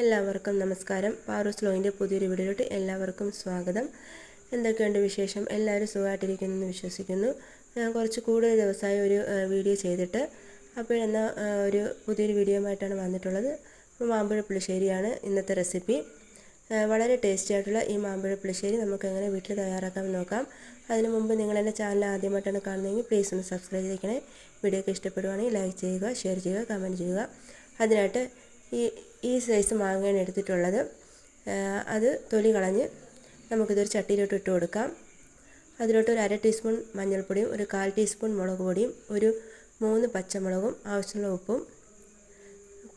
എല്ലാവർക്കും നമസ്കാരം. പാറൂസ് ലോയിന്റെ പുതിയൊരു വീഡിയോയിലോട്ട് എല്ലാവർക്കും സ്വാഗതം. എന്തൊക്കെയുണ്ട് വിശേഷം? എല്ലാവരും സുഖമായിട്ടിരിക്കുന്നു എന്ന് വിശ്വസിക്കുന്നു. ഞാൻ കുറച്ച് കൂടുതൽ ദിവസമായി ഒരു വീഡിയോ ചെയ്തിട്ട് അപ്പോഴെന്നാൽ ഒരു പുതിയൊരു വീഡിയോയുമായിട്ടാണ് വന്നിട്ടുള്ളത്. മാമ്പഴ പുളിശ്ശേരിയാണ് ഇന്നത്തെ റെസിപ്പി. വളരെ ടേസ്റ്റി ആയിട്ടുള്ള ഈ മാമ്പഴ പുളിശ്ശേരി നമുക്ക് എങ്ങനെ വീട്ടിൽ തയ്യാറാക്കാമെന്ന് നോക്കാം. അതിനു മുമ്പ് നിങ്ങൾ എന്റെ ചാനൽ ആദ്യമായിട്ടാണ് കാണുന്നതെങ്കിൽ പ്ലീസ് ഒന്ന് സബ്സ്ക്രൈബ് ചെയ്തേക്കണേ. വീഡിയോ ഒക്കെ ഇഷ്ടപ്പെടുവാണെങ്കിൽ ലൈക്ക് ചെയ്യുക ഷെയർ ചെയ്യുക കമന്റ് ചെയ്യുക. അതിനായിട്ട് ഈ ഈ സൈസ് മാങ്ങയാണ് എടുത്തിട്ടുള്ളത്. അത് തൊലി കളഞ്ഞ് നമുക്കിതൊരു ചട്ടിയിലോട്ട് ഇട്ട് കൊടുക്കാം. അതിലോട്ട് ഒരു അര ടീസ്പൂൺ മഞ്ഞൾപ്പൊടിയും ഒരു കാൽ ടീസ്പൂൺ മുളക് പൊടിയും ഒരു മൂന്ന് പച്ചമുളകും ആവശ്യമുള്ള ഉപ്പും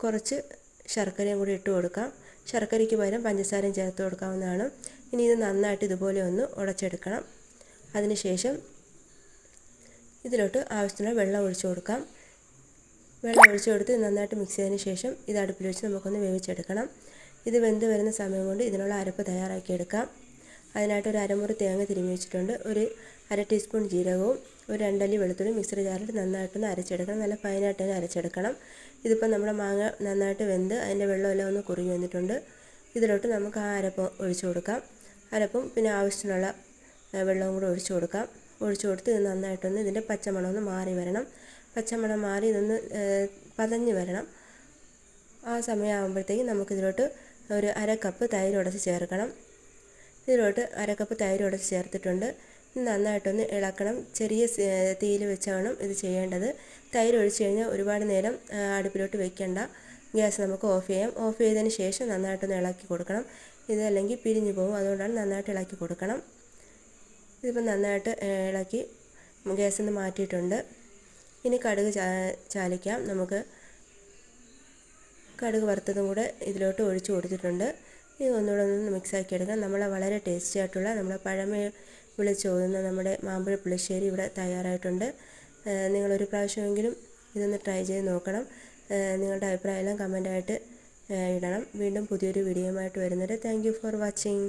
കുറച്ച് ശർക്കരയും കൂടി ഇട്ട് കൊടുക്കാം. ശർക്കരയ്ക്ക് പകരം പഞ്ചസാരയും ചേർത്ത് കൊടുക്കാവുന്നതാണ്. ഇനി ഇത് നന്നായിട്ട് ഇതുപോലെ ഒന്ന് ഉടച്ചെടുക്കണം. അതിനുശേഷം ഇതിലോട്ട് ആവശ്യത്തിനുള്ള വെള്ളം ഒഴിച്ചു കൊടുക്കാം. വെള്ളം ഒഴിച്ചു കൊടുത്ത് നന്നായിട്ട് മിക്സ് ചെയ്തതിന് ശേഷം ഇത് അടുപ്പിൽ വെച്ച് നമുക്കൊന്ന് വേവിച്ചെടുക്കണം. ഇത് വെന്ത് വരുന്ന സമയം കൊണ്ട് ഇതിനുള്ള അരപ്പ് തയ്യാറാക്കിയെടുക്കാം അതിനായിട്ട് ഒരു അരമുറി തേങ്ങ തിരുമ്മി വെച്ചിട്ടുണ്ട്. ഒരു അര ടീസ്പൂൺ ജീരകവും ഒരു രണ്ടല്ലി വെളുത്തുള്ളി മിക്സറി ജാറിൽ നന്നായിട്ടൊന്ന് അരച്ചെടുക്കണം. നല്ല ഫൈനായിട്ട് തന്നെ അരച്ചെടുക്കണം. ഇതിപ്പോൾ നമ്മുടെ മാങ്ങ നന്നായിട്ട് വെന്ത് അതിന്റെ വെള്ളമെല്ലാം ഒന്ന് കുറുകി വന്നിട്ടുണ്ട്. ഇതിലോട്ട് നമുക്ക് ആ അരപ്പ് ഒഴിച്ചു കൊടുക്കാം. അരപ്പും പിന്നെ ആവശ്യത്തിനുള്ള വെള്ളവും കൂടെ ഒഴിച്ചു കൊടുക്കാം. ഒഴിച്ചു കൊടുത്ത് ഇത് നന്നായിട്ടൊന്ന് ഇതിന്റെ പച്ചമണം ഒന്ന് മാറി വരണം. പച്ചമണം മാറി ഇതൊന്ന് പതഞ്ഞ് വരണം. ആ സമയമാകുമ്പോഴത്തേക്കും നമുക്കിതിലോട്ട് ഒരു അര കപ്പ് തൈര് ഉടച്ച് ചേർക്കണം. ഇതിലോട്ട് അര കപ്പ് തൈര് ഉടച്ച് ചേർത്തിട്ടുണ്ട്. നന്നായിട്ടൊന്ന് ഇളക്കണം. ചെറിയ തീയിൽ വെച്ചാണ് ഇത് ചെയ്യേണ്ടത്. തൈര് ഒഴിച്ച് കഴിഞ്ഞാൽ ഒരുപാട് നേരം അടുപ്പിലോട്ട് വെക്കേണ്ട. ഗ്യാസ് നമുക്ക് ഓഫ് ചെയ്യാം. ഓഫ് ചെയ്തതിന് ശേഷം നന്നായിട്ടൊന്ന് ഇളക്കി കൊടുക്കണം. ഇത് അല്ലെങ്കിൽ പിരിഞ്ഞു പോകും. അതുകൊണ്ടാണ് നന്നായിട്ട് ഇളക്കി കൊടുക്കണം. ഇതിപ്പോൾ നന്നായിട്ട് ഇളക്കി ഗ്യാസ് നിന്ന് മാറ്റിയിട്ടുണ്ട്. ഇനി കടുക് ചാലിക്കാം. നമുക്ക് കടുക് വറുത്തതും കൂടെ ഇതിലോട്ട് ഒഴിച്ച് കൊടുത്തിട്ടുണ്ട്. ഇത് ഒന്നുകൂടെ ഒന്ന് മിക്സ് ആക്കി എടുക്കാം നമ്മളെ വളരെ ടേസ്റ്റി ആയിട്ടുള്ള നമ്മുടെ പഴമ വിളിച്ചോതുന്ന നമ്മുടെ മാമ്പഴ പുളിശ്ശേരി ഇവിടെ തയ്യാറായിട്ടുണ്ട്. നിങ്ങളൊരു പ്രാവശ്യമെങ്കിലും ഇതൊന്ന് ട്രൈ ചെയ്ത് നോക്കണം. നിങ്ങളുടെ അഭിപ്രായമെല്ലാം കമന്റായിട്ട് ഇടണം. വീണ്ടും പുതിയൊരു വീഡിയോയുമായിട്ട് വരുന്നത് താങ്ക് ഫോർ വാച്ചിങ്.